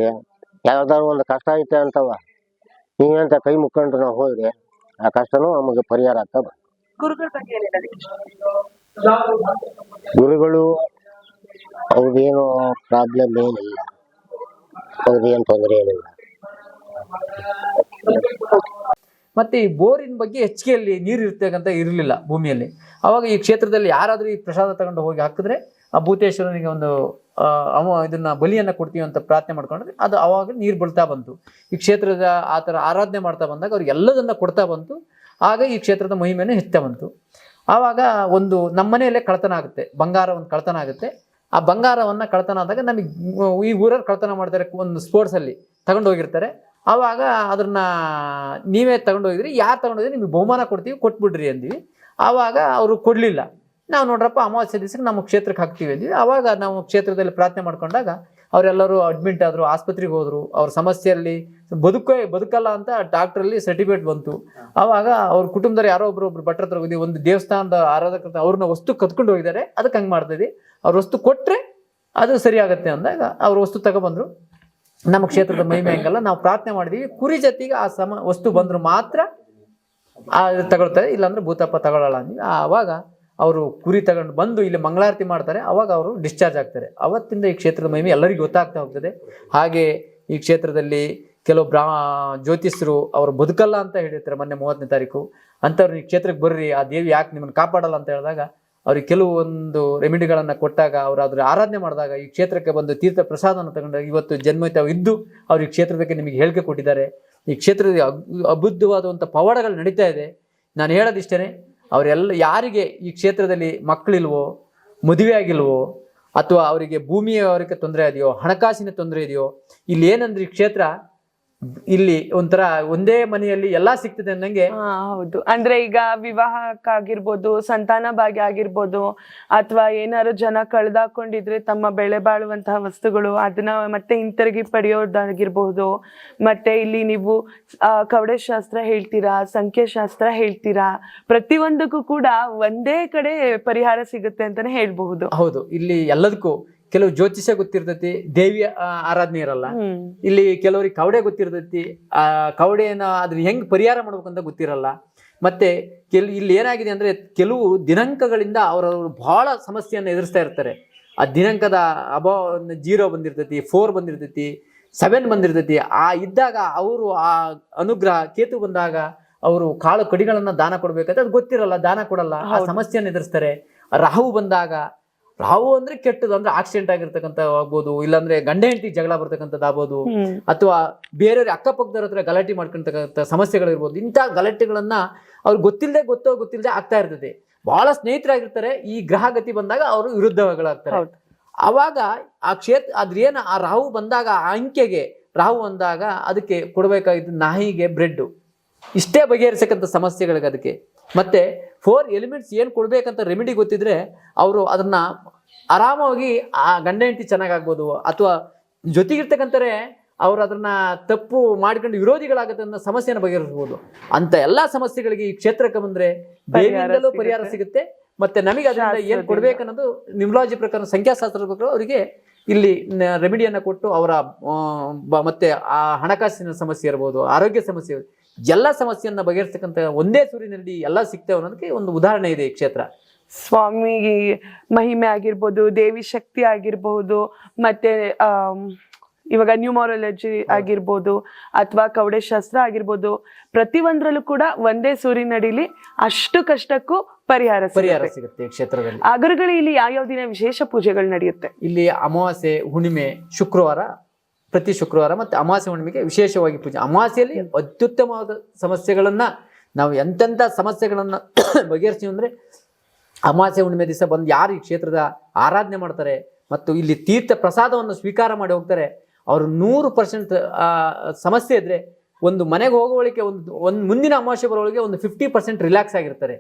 ಯಾವ್ದಾದ್ರು ಒಂದು ಕಷ್ಟ ಐತೆ ಅಂತವ. ನೀವಂತ ಕೈ ಮುಕ್ಕೊಂಡ್ರೆ ನಾವು ಹೋದ್ರೆ ಆ ಕಷ್ಟನೂ ನಮಗೆ ಪರಿಹಾರ ಆಗ್ತಾ ಗುರುಗಳು ಅವ್ರದ್ದೇನು ಪ್ರಾಬ್ಲಮ್ ಏನಿಲ್ಲ. ಅವ್ರದ್ದೇನು ತೊಂದರೆ ಏನಿಲ್ಲ. ಮತ್ತೆ ಈ ಬೋರಿನ ಬಗ್ಗೆ ಹೆಚ್ಚಿಗೆಯಲ್ಲಿ ನೀರು ಇರ್ತಕ್ಕಂಥ ಇರಲಿಲ್ಲ ಭೂಮಿಯಲ್ಲಿ. ಅವಾಗ ಈ ಕ್ಷೇತ್ರದಲ್ಲಿ ಯಾರಾದರೂ ಈ ಪ್ರಸಾದ ತಗೊಂಡು ಹೋಗಿ ಹಾಕಿದ್ರೆ ಆ ಭೂತೇಶ್ವರನಿಗೆ ಒಂದು ಅವ ಇದನ್ನ ಬಲಿಯನ್ನ ಕೊಡ್ತೀವಿ ಅಂತ ಪ್ರಾರ್ಥನೆ ಮಾಡ್ಕೊಂಡ್ರೆ ಅದು ಅವಾಗ ನೀರು ಬೀಳ್ತಾ ಬಂತು. ಈ ಕ್ಷೇತ್ರದ ಆ ಥರ ಆರಾಧನೆ ಮಾಡ್ತಾ ಬಂದಾಗ ಅವ್ರಿಗೆ ಎಲ್ಲದನ್ನ ಕೊಡ್ತಾ ಬಂತು. ಆಗ ಈ ಕ್ಷೇತ್ರದ ಮಹಿಮೆಯನ್ನು ಹೆಚ್ಚುತ್ತಾ ಬಂತು. ಆವಾಗ ಒಂದು ನಮ್ಮನೆಯಲ್ಲೇ ಕಳ್ತನ ಆಗುತ್ತೆ. ಬಂಗಾರ ಒಂದು ಕಳ್ತನ ಆಗುತ್ತೆ. ಆ ಬಂಗಾರವನ್ನ ಕಳ್ತನ ಆದಾಗ ನಮಗೆ ಈ ಊರಲ್ಲಿ ಕಳ್ತನ ಮಾಡ್ತಾರೆ ಒಂದು ಸ್ಪೋರ್ಟ್ಸಲ್ಲಿ ಹೋಗಿರ್ತಾರೆ. ಆವಾಗ ಅದನ್ನ ನೀವೇ ತಗೊಂಡು ಹೋಗಿದ್ರಿ, ಯಾರು ತಗೊಂಡೋಗಿದ್ರಿ ನಿಮಗೆ ಬಹುಮಾನ ಕೊಡ್ತೀವಿ, ಕೊಟ್ಬಿಡ್ರಿ ಅಂದ್ವಿ. ಆವಾಗ ಅವರು ಕೊಡಲಿಲ್ಲ. ನಾವು ನೋಡ್ರಪ್ಪ ಅಮಾವಾಸ್ಯ ದಿವಸಕ್ಕೆ ನಮ್ಮ ಕ್ಷೇತ್ರಕ್ಕೆ ಹಾಕ್ತೀವಿ ಅಂದ್ವಿ. ಆವಾಗ ನಾವು ಕ್ಷೇತ್ರದಲ್ಲಿ ಪ್ರಾರ್ಥನೆ ಮಾಡ್ಕೊಂಡಾಗ ಅವರೆಲ್ಲರೂ ಅಡ್ಮಿಟ್ ಆದರು, ಆಸ್ಪತ್ರೆಗೆ ಹೋದರು, ಅವ್ರ ಸಮಸ್ಯೆಯಲ್ಲಿ ಬದುಕೇ, ಬದುಕಲ್ಲ ಅಂತ ಡಾಕ್ಟ್ರಲ್ಲಿ ಸರ್ಟಿಫಿಕೇಟ್ ಬಂತು. ಆವಾಗ ಅವ್ರ ಕುಟುಂಬದವ್ರು ಯಾರೋ ಒಬ್ರು ಒಬ್ರು ಭಟ್ರ ಹತ್ರ ಹೋಗಿ ಒಂದು ದೇವಸ್ಥಾನದ ಆರಾಧಕ ಅವ್ರನ್ನ ವಸ್ತು ಕತ್ಕೊಂಡು ಹೋಗಿದ್ದಾರೆ, ಅದಕ್ಕೆ ಹಂಗೆ ಮಾಡ್ತಿದ್ವಿ ಅವ್ರ ವಸ್ತು ಕೊಟ್ಟರೆ ಅದು ಸರಿ ಆಗುತ್ತೆ ಅಂದಾಗ ಅವ್ರ ವಸ್ತು ತಗೊಬಂದರು. ನಮ್ಮ ಕ್ಷೇತ್ರದ ಮಹಿಮೆ ಹಂಗಲ್ಲ, ನಾವು ಪ್ರಾರ್ಥನೆ ಮಾಡಿದ್ವಿ. ಕುರಿ ಜೊತೆಗೆ ಆ ಸಮ, ವಸ್ತು ಬಂದ್ರು ಮಾತ್ರ, ಆ ತಗೊಳ್ತಾರೆ ಇಲ್ಲಾಂದ್ರೆ ಭೂತಪ್ಪ ತಗೊಳ್ಳಲ್ಲ ಅಂದ್ವಿ. ಆವಾಗ ಅವರು ಕುರಿ ತಗೊಂಡು ಬಂದು ಇಲ್ಲಿ ಮಂಗಳಾರತಿ ಮಾಡ್ತಾರೆ, ಅವಾಗ ಅವರು ಡಿಸ್ಚಾರ್ಜ್ ಆಗ್ತಾರೆ. ಅವತ್ತಿಂದ ಈ ಕ್ಷೇತ್ರದ ಮಹಿಮೆ ಎಲ್ಲರಿಗೂ ಗೊತ್ತಾಗ್ತಾ ಹೋಗ್ತದೆ. ಹಾಗೆ ಈ ಕ್ಷೇತ್ರದಲ್ಲಿ ಕೆಲವು ಬ್ರಾ, ಜ್ಯೋತಿಷ್ಯರು ಅವರು ಬದುಕಲ್ಲ ಅಂತ ಹೇಳಿರ್ತಾರೆ ಮೊನ್ನೆ ಮೂವತ್ತನೇ ತಾರೀಕು. ಅಂಥವ್ರು ಈ ಕ್ಷೇತ್ರಕ್ಕೆ ಬರ್ರಿ, ಆ ದೇವಿ ಯಾಕೆ ನಿಮ್ಮನ್ನು ಕಾಪಾಡಲ್ಲ ಅಂತ ಹೇಳಿದಾಗ ಅವ್ರಿಗೆ ಕೆಲವೊಂದು ರೆಮಿಡಿಗಳನ್ನು ಕೊಟ್ಟಾಗ ಅವರು ಅದ್ರ ಆರಾಧನೆ ಮಾಡಿದಾಗ ಈ ಕ್ಷೇತ್ರಕ್ಕೆ ಬಂದು ತೀರ್ಥ ಪ್ರಸಾದವನ್ನು ತಗೊಂಡಾಗ ಇವತ್ತು ಜನ್ಮಿತ ಇದ್ದು ಅವ್ರು ಈ ಕ್ಷೇತ್ರಕ್ಕೆ ನಿಮಗೆ ಹೇಳಿಕೆ ಕೊಟ್ಟಿದ್ದಾರೆ. ಈ ಕ್ಷೇತ್ರದಲ್ಲಿ ಅಬ್- ಅಬುದ್ಧವಾದಂಥ ಪವಾಡಗಳು ನಡೀತಾ ಇದೆ. ನಾನು ಹೇಳೋದಿಷ್ಟೇ ಅವರೆಲ್ಲ ಯಾರಿಗೆ ಈ ಕ್ಷೇತ್ರದಲ್ಲಿ ಮಕ್ಕಳಿಲ್ವೋ ಮದುವೆ ಆಗಿಲ್ವೋ ಅಥವಾ ಅವರಿಗೆ ಭೂಮಿಯ ಅವರಿಗೆ ತೊಂದರೆ ಇದೆಯೋ, ಹಣಕಾಸಿನ ತೊಂದರೆ ಇದೆಯೋ ಇಲ್ಲಿ ಏನಂದ್ರೆ ಈ ಕ್ಷೇತ್ರ ಇಲ್ಲಿ ಒಂಥರ ಒಂದೇ ಮನೆಯಲ್ಲಿ ಎಲ್ಲಾ ಸಿಗ್ತದೆ ನಂಗೆ ಹಾ ಹೌದು. ಅಂದ್ರೆ ಈಗ ವಿವಾಹಕ್ಕಾಗಿರ್ಬೋದು ಸಂತಾನ ಭಾಗ್ಯ ಆಗಿರ್ಬೋದು ಅಥವಾ ಏನಾದ್ರು ಜನ ಕಳ್ದಾಕೊಂಡಿದ್ರೆ ತಮ್ಮ ಬೆಳೆ ಬಾಳುವಂತಹ ವಸ್ತುಗಳು ಅದನ್ನ ಮತ್ತೆ ಹಿಂತಿರುಗಿ ಪಡೆಯೋದಾಗಿರ್ಬೋದು ಮತ್ತೆ ಇಲ್ಲಿ ನೀವು ಆ, ಕವಡೆಶಾಸ್ತ್ರ ಹೇಳ್ತೀರಾ ಸಂಖ್ಯಾಶಾಸ್ತ್ರ ಹೇಳ್ತೀರಾ ಪ್ರತಿಯೊಂದಕ್ಕೂ ಕೂಡ ಒಂದೇ ಕಡೆ ಪರಿಹಾರ ಸಿಗುತ್ತೆ ಅಂತಾನೆ ಹೇಳ್ಬಹುದು. ಹೌದು. ಇಲ್ಲಿ ಎಲ್ಲದಕ್ಕೂ ಕೆಲವು ಜ್ಯೋತಿಷ್ಯ ಗೊತ್ತಿರ್ತೈತಿ ದೇವಿಯ ಆರಾಧನೆ ಇರಲ್ಲ. ಇಲ್ಲಿ ಕೆಲವರಿಗೆ ಕವಡೆ ಗೊತ್ತಿರ್ತೈತಿ ಆ ಕವಡೆಯನ್ನ ಅದ್ರ ಹೆಂಗ್ ಪರಿಹಾರ ಮಾಡ್ಬೇಕಂತ ಗೊತ್ತಿರಲ್ಲ. ಮತ್ತೆ ಕೆಲ್ ಇಲ್ಲಿ ಏನಾಗಿದೆ ಅಂದ್ರೆ ಕೆಲವು ದಿನಾಂಕಗಳಿಂದ ಅವರವರು ಬಹಳ ಸಮಸ್ಯೆಯನ್ನು ಎದುರಿಸ್ತಾ ಇರ್ತಾರೆ. ಆ ದಿನಾಂಕದ ಅಭಾವ ಜೀರೋ ಬಂದಿರ್ತೈತಿ ಫೋರ್ ಬಂದಿರ್ತೈತಿ ಸೆವೆನ್ ಬಂದಿರ್ತೈತಿ. ಆ ಇದ್ದಾಗ ಅವರು ಆ ಅನುಗ್ರಹ ಕೇತು ಬಂದಾಗ ಅವರು ಕಾಳು ಕಡಿಗಳನ್ನ ದಾನ ಕೊಡ್ಬೇಕಂತ ಅದು ಗೊತ್ತಿರಲ್ಲ ದಾನ ಕೊಡಲ್ಲ ಆ. ಸಮಸ್ಯೆಯನ್ನು ಎದುರಿಸ್ತಾರೆ. ರಾಹು ಬಂದಾಗ ರಾಹು ಅಂದ್ರೆ ಕೆಟ್ಟದು ಅಂದ್ರೆ ಆಕ್ಸಿಡೆಂಟ್ ಆಗಿರ್ತಕ್ಕಂಥ ಆಗ್ಬೋದು ಇಲ್ಲಾಂದ್ರೆ ಗಂಡ ಹೆಂಡತಿ ಜಗಳ ಬರ್ತಕ್ಕಂಥದ್ದು ಆಗ್ಬೋದು ಅಥವಾ ಬೇರೆಯವ್ರ ಅಕ್ಕಪಕ್ಕದವ್ರ ಹತ್ರ ಗಲಾಟೆ ಮಾಡ್ಕೊಂತಕ್ಕಂಥ ಸಮಸ್ಯೆಗಳಿರ್ಬೋದು ಇಂಥ ಗಲಾಟೆಗಳನ್ನ ಅವ್ರಿಗೆ ಗೊತ್ತಿಲ್ಲದೆ ಗೊತ್ತೋ ಗೊತ್ತಿಲ್ಲದೆ ಆಗ್ತಾ ಇರ್ತದೆ. ಬಹಳ ಸ್ನೇಹಿತರಾಗಿರ್ತಾರೆ ಈ ಗ್ರಹ ಗತಿ ಬಂದಾಗ ಅವರು ವಿರುದ್ಧಗಳಾಗ್ತಾರೆ. ಅವಾಗ ಆ ಕ್ಷೇತ್ರ ಅದ್ರೇನು ಆ ರಾಹು ಬಂದಾಗ ಆ ಅಂಕೆಗೆ ರಾಹು ಬಂದಾಗ ಅದಕ್ಕೆ ಕೊಡಬೇಕಾಗಿದ್ದು ನಾಯಿಗೆ ಬ್ರೆಡ್ ಇಷ್ಟೇ ಬಗೆಹರಿಸಕ್ಕಂಥ ಸಮಸ್ಯೆಗಳಿಗೆ ಅದಕ್ಕೆ ಮತ್ತೆ ಫೋರ್ ಎಲಿಮೆಂಟ್ಸ್ ಏನು ಕೊಡ್ಬೇಕಂತ ರೆಮಿಡಿ ಗೊತ್ತಿದ್ರೆ ಅವರು ಅದನ್ನ ಆರಾಮವಾಗಿ ಆ ಗಂಡ ಹೆಂಡತಿ ಚೆನ್ನಾಗಾಗ್ಬೋದು ಅಥವಾ ಜೊತೆಗಿರ್ತಕ್ಕಂಥರೆ ಅವ್ರು ಅದನ್ನ ತಪ್ಪು ಮಾಡ್ಕೊಂಡು ವಿರೋಧಿಗಳಾಗುತ್ತೆ ಅನ್ನೋ ಸಮಸ್ಯೆನ ಬಗೆಹರಿಸ್ಬೋದು ಅಂತ ಎಲ್ಲಾ ಸಮಸ್ಯೆಗಳಿಗೆ ಈ ಕ್ಷೇತ್ರಕ್ಕೆ ಬಂದ್ರೆ ಪರಿಹಾರ ಪರಿಹಾರ ಸಿಗುತ್ತೆ. ಮತ್ತೆ ನಮಗೆ ಅದರಿಂದ ಏನ್. ಕೊಡ್ಬೇಕನ್ನೋದು ನ್ಯೂಮಲಾಜಿ ಪ್ರಕಾರ ಸಂಖ್ಯಾಶಾಸ್ತ್ರದ ಪ್ರಕಾರ ಅವರಿಗೆ ಇಲ್ಲಿ ರೆಮಿಡಿಯನ್ನ ಕೊಟ್ಟು ಅವರ ಮತ್ತೆ ಆ ಹಣಕಾಸಿನ ಸಮಸ್ಯೆ ಇರ್ಬೋದು ಆರೋಗ್ಯ ಸಮಸ್ಯೆ ಎಲ್ಲ ಸಮಸ್ಯೆಯನ್ನ ಬಗೆಹರಿಸ್ತಕ್ಕಂಥ ಒಂದೇ ಸೂರಿನಲ್ಲಿ ಎಲ್ಲ ಸಿಗ್ತೇವೆ ಅನ್ನೋದಕ್ಕೆ ಒಂದು ಉದಾಹರಣೆ ಇದೆ ಈ ಕ್ಷೇತ್ರ ಸ್ವಾಮಿ ಮಹಿಮೆ ಆಗಿರ್ಬೋದು ದೇವಿ ಶಕ್ತಿ ಆಗಿರ್ಬಹುದು ಮತ್ತೆ ಇವಾಗ ನ್ಯೂಮರಾಲಜಿ ಆಗಿರ್ಬೋದು ಅಥವಾ ಕವಡೆಶಾಸ್ತ್ರ ಆಗಿರ್ಬೋದು ಪ್ರತಿಯೊಂದರಲ್ಲೂ ಕೂಡ ಒಂದೇ ಸೂರಿನಡಿಲಿ ಅಷ್ಟು ಕಷ್ಟಕ್ಕೂ ಪರಿಹಾರ ಪರಿಹಾರ ಸಿಗುತ್ತೆ. ಕ್ಷೇತ್ರದಲ್ಲಿ. ಅಗರುಗಳು ಗುರುಗಳು ಇಲ್ಲಿ ಯಾವ್ಯಾವ ದಿನ ವಿಶೇಷ ಪೂಜೆಗಳು ನಡೆಯುತ್ತೆ? ಇಲ್ಲಿ ಅಮಾವಾಸ್ಯೆ ಹುಣ್ಣಿಮೆ ಶುಕ್ರವಾರ ಪ್ರತಿ ಶುಕ್ರವಾರ ಮತ್ತು ಅಮಾವಾಸ್ಯೆ ಹುಣ್ಣಿಮೆಗೆ ವಿಶೇಷವಾಗಿ ಪೂಜೆ. ಅಮಾವಾಸ್ಯೆಯಲ್ಲಿ ಅತ್ಯುತ್ತಮವಾದ ಸಮಸ್ಯೆಗಳನ್ನ ನಾವು ಎಂತೆಂಥ ಸಮಸ್ಯೆಗಳನ್ನ ಬಗೆಹರಿಸ್ತೀವಿ ಅಂದ್ರೆ ಅಮಾವಾಸ್ಯೆ ಹುಣ್ಣಿಮೆ ದಿವಸ ಬಂದು ಯಾರು ಈ ಕ್ಷೇತ್ರದ ಆರಾಧನೆ ಮಾಡ್ತಾರೆ ಮತ್ತು ಇಲ್ಲಿ ತೀರ್ಥ ಪ್ರಸಾದವನ್ನು ಸ್ವೀಕಾರ ಮಾಡಿ ಹೋಗ್ತಾರೆ, ಅವರು ನೂರು ಪರ್ಸೆಂಟ್ ಸಮಸ್ಯೆ ಇದ್ದರೆ ಒಂದು ಮನೆಗೆ ಹೋಗುವಳಿಕೆ ಒಂದು ಒಂದು ಮುಂದಿನ ಅಮಾಸೆ ಬರೋಳಿಗೆ ಒಂದು ಫಿಫ್ಟಿ ಪರ್ಸೆಂಟ್ ರಿಲ್ಯಾಕ್ಸ್ ಆಗಿರ್ತಾರೆ.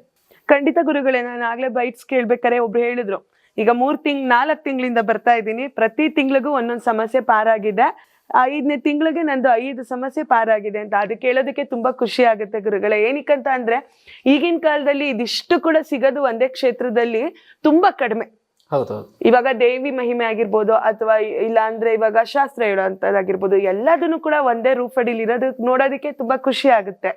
ಖಂಡಿತ ಗುರುಗಳೇ, ನಾನು ಆಗ್ಲೇ ಬೈಟ್ಸ್ ಕೇಳ್ಬೇಕಾರೆ ಒಬ್ರು ಹೇಳಿದ್ರು. ಈಗ ಮೂರ್ ತಿಂಗ್, ನಾಲ್ಕು ತಿಂಗಳಿಂದ ಬರ್ತಾ ಇದ್ದೀನಿ. ಪ್ರತಿ ತಿಂಗಳಿಗೂ ಒಂದೊಂದು ಸಮಸ್ಯೆ ಪಾರಾಗಿದೆ. ಐದನೇ ತಿಂಗಳಿಗೆ ನಂದು ಐದು ಸಮಸ್ಯೆ ಪಾರಾಗಿದೆ ಅಂತ. ಅದು ಕೇಳೋದಕ್ಕೆ ತುಂಬಾ ಖುಷಿ ಆಗುತ್ತೆ ಗುರುಗಳೇ. ಏನಕ್ಕಂತ ಅಂದ್ರೆ ಈಗಿನ ಕಾಲದಲ್ಲಿ ಇದಿಷ್ಟು ಕೂಡ ಸಿಗೋದು ಒಂದೇ ಕ್ಷೇತ್ರದಲ್ಲಿ ತುಂಬಾ ಕಡಿಮೆ. ಇವಾಗ ದೇವಿ ಮಹಿಮೆ ಆಗಿರ್ಬೋದು ಅಥವಾ ಇಲ್ಲ ಅಂದ್ರೆ ಇವಾಗ ಶಾಸ್ತ್ರ ಹೇಳುವಂತದಾಗಿರ್ಬೋದು ಎಲ್ಲದನ್ನು ಕೂಡ ಒಂದೇ ರೂಫ್ ಅಡಿಲಿ ಇರೋದು ನೋಡೋದಕ್ಕೆ ತುಂಬಾ ಖುಷಿ ಆಗುತ್ತೆ.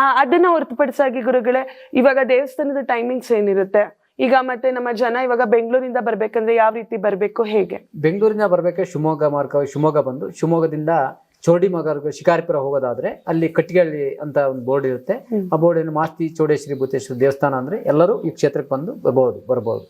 ಆ ಅದನ್ನ ಹೊರತುಪಡಿಸಾಗಿ ಗುರುಗಳೇ ಇವಾಗ ದೇವಸ್ಥಾನದ ಟೈಮಿಂಗ್ಸ್ ಏನಿರುತ್ತೆ? ಈಗ ಮತ್ತೆ ನಮ್ಮ ಜನ ಇವಾಗ ಬೆಂಗಳೂರಿಂದ ಬರ್ಬೇಕಂದ್ರೆ ಯಾವ ರೀತಿ ಬರ್ಬೇಕು ಹೇಗೆ? ಬೆಂಗಳೂರಿಂದ ಬರ್ಬೇಕು ಶಿವಮೊಗ್ಗ ಮಾರ್ಗ ಶಿವಮೊಗ್ಗ ಬಂದು ಶಿವಮೊಗ್ಗದಿಂದ ಚೌಡಿಮಗರ್ಗ ಶಿಕಾರಿಪುರ ಹೋಗೋದಾದ್ರೆ ಅಲ್ಲಿ ಕಟ್ಟಿಗೆಹಳ್ಳಿ ಅಂತ ಒಂದು ಬೋರ್ಡ್ ಇರುತ್ತೆ. ಆ ಬೋರ್ಡ್ ಏನು ಮಾಸ್ತಿ ಚೌಡೇಶ್ವರಿ ಭೂತೇಶ್ವರ ದೇವಸ್ಥಾನ ಅಂದ್ರೆ ಎಲ್ಲರೂ ಈ ಕ್ಷೇತ್ರಕ್ಕೆ ಬಂದು ಬರ್ಬೋದು ಬರ್ಬೋದು.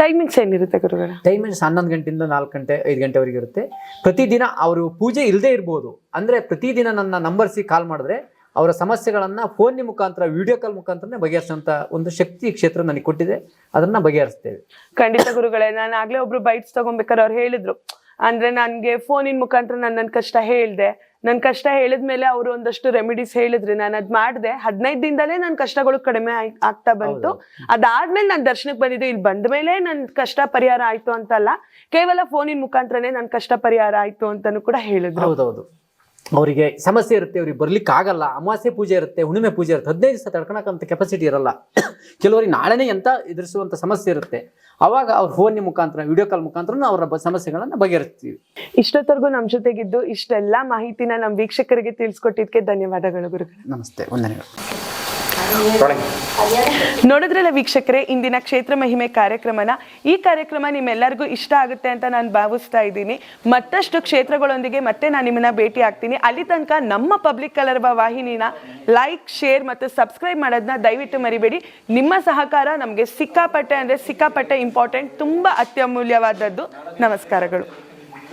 ಟೈಮಿಂಗ್ಸ್ ಏನಿರುತ್ತೆ ಗುರುಗಳ? ಟೈಮಿಂಗ್ಸ್ ಹನ್ನೊಂದು ಗಂಟೆಯಿಂದ ನಾಲ್ಕು ಗಂಟೆ ಐದು ಗಂಟೆವರೆಗೆ ಇರುತ್ತೆ. ಪ್ರತಿದಿನ ಅವರು ಪೂಜೆ ಇಲ್ಲದೆ ಇರ್ಬೋದು. ಅಂದ್ರೆ ಪ್ರತಿದಿನ ನನ್ನ ನಂಬರ್ಸಿ ಕಾಲ್ ಮಾಡಿದ್ರೆ ಅವರ ಸಮಸ್ಯೆಗಳನ್ನ ಫೋನ್ ಮುಖಾಂತರ ವಿಡಿಯೋ ಕಾಲ್ ಮುಖಾಂತರನೇ ಬಗೆಹರಿಸುವಂತ ಒಂದು ಶಕ್ತಿ ಕ್ಷೇತ್ರ ನನಗೆ ಕೊಟ್ಟಿದೆ. ಅದನ್ನ ಬಗೆಹರಿಸ್ತೇವೆ. ಖಂಡಿತ ಗುರುಗಳೇ ನಾನು ಆಗ್ಲೇ ಒಬ್ರು ಬೈಟ್ಸ್ ತಗೊಂಬೇಕಾದ್ರೆ ಅವ್ರು ಹೇಳಿದ್ರು. ಅಂದ್ರೆ ನನ್ಗೆ ಫೋನಿನ ಮುಖಾಂತರ ನಾನು ನನ್ನ ಕಷ್ಟ ಹೇಳ್ದೆ. ನನ್ನ ಕಷ್ಟ ಹೇಳಿದ್ಮೇಲೆ ಅವರು ಒಂದಷ್ಟು ರೆಮಿಡೀಸ್ ಹೇಳಿದ್ರಿ. ನಾನು ಅದ್ ಮಾಡ್ದೆ. ಹದಿನೈದು ದಿನದಲ್ಲೇ ನನ್ನ ಕಷ್ಟಗಳು ಕಡಿಮೆ ಆಗ್ತಾ ಬಂತು. ಅದಾದ್ಮೇಲೆ ನಾನು ದರ್ಶನಕ್ಕೆ ಬಂದಿದ್ದೆ. ಇಲ್ಲಿ ಬಂದ ಮೇಲೆ ನನ್ನ ಕಷ್ಟ ಪರಿಹಾರ ಆಯ್ತು ಅಂತಲ್ಲ. ಕೇವಲ ಫೋನಿನ ಮುಖಾಂತರನೇ ನನ್ನ ಕಷ್ಟ ಪರಿಹಾರ ಆಯ್ತು ಅಂತಾನು ಕೂಡ ಹೇಳಿದ್ರು. ಹೌದೌದು. ಅವರಿಗೆ ಸಮಸ್ಯೆ ಇರುತ್ತೆ ಅವ್ರಿಗೆ ಬರ್ಲಿಕ್ಕೆ ಆಗಲ್ಲ. ಅಮಾವಾಸ್ಯೆ ಪೂಜೆ ಇರುತ್ತೆ ಹುಣ್ಣಿಮೆ ಪೂಜೆ ಇರುತ್ತೆ ಹದಿನೈದು ದಿವಸ ತಡ್ಕೊಳಕ್ಕಂತ ಕೆಪಾಸಿಟಿ ಇರಲ್ಲ. ಕೆಲವರಿಗೆ ನಾಳೆನೇ ಎಂತ ಎದುರಿಸುವಂತ ಸಮಸ್ಯೆ ಇರುತ್ತೆ. ಅವಾಗ ಅವ್ರ ಫೋನ್ ಮುಖಾಂತರ ವಿಡಿಯೋ ಕಾಲ್ ಮುಖಾಂತರ ಅವರ ಸಮಸ್ಯೆಗಳನ್ನ ಬಗೆಹರಿಸ್ತೀವಿ. ಇಷ್ಟೊತ್ತರೆಗೂ ನಮ್ಮ ಜೊತೆಗಿದ್ದು ಇಷ್ಟೆಲ್ಲಾ ಮಾಹಿತಿನ ನಮ್ಮ ವೀಕ್ಷಕರಿಗೆ ತಿಳಿಸ್ಕೊಟ್ಟಿದ್ದಕ್ಕೆ ಧನ್ಯವಾದಗಳು ಗುರುಗಳು. ನಮಸ್ತೆ ವಂದನೆಗಳು. ನೋಡಿದ್ರಲ್ಲ ವೀಕ್ಷಕರೇ, ಇಂದಿನ ಕ್ಷೇತ್ರ ಮಹಿಮೆ ಕಾರ್ಯಕ್ರಮನ? ಈ ಕಾರ್ಯಕ್ರಮ ನಿಮ್ಮೆಲ್ಲರಿಗೂ ಇಷ್ಟ ಆಗುತ್ತೆ ಅಂತ ನಾನು ಭಾವಿಸ್ತಾ ಇದ್ದೀನಿ. ಮತ್ತಷ್ಟು ಕ್ಷೇತ್ರಗಳೊಂದಿಗೆ ಮತ್ತೆ ನಾನು ನಿಮ್ಮನ್ನ ಭೇಟಿ ಆಗ್ತೀನಿ. ಅಲ್ಲಿ ತನಕ ನಮ್ಮ ಪಬ್ಲಿಕ್ ಕಲರ್ವ ವಾಹಿನಿನ ಲೈಕ್ ಶೇರ್ ಮತ್ತು ಸಬ್ಸ್ಕ್ರೈಬ್ ಮಾಡೋದನ್ನ ದಯವಿಟ್ಟು ಮರಿಬೇಡಿ. ನಿಮ್ಮ ಸಹಕಾರ ನಮಗೆ ಸಿಕ್ಕಾಪಟ್ಟೆ ಅಂದರೆ ಸಿಕ್ಕಾಪಟ್ಟೆ ಇಂಪಾರ್ಟೆಂಟ್ ತುಂಬ ಅತ್ಯಮೂಲ್ಯವಾದದ್ದು. ನಮಸ್ಕಾರಗಳು.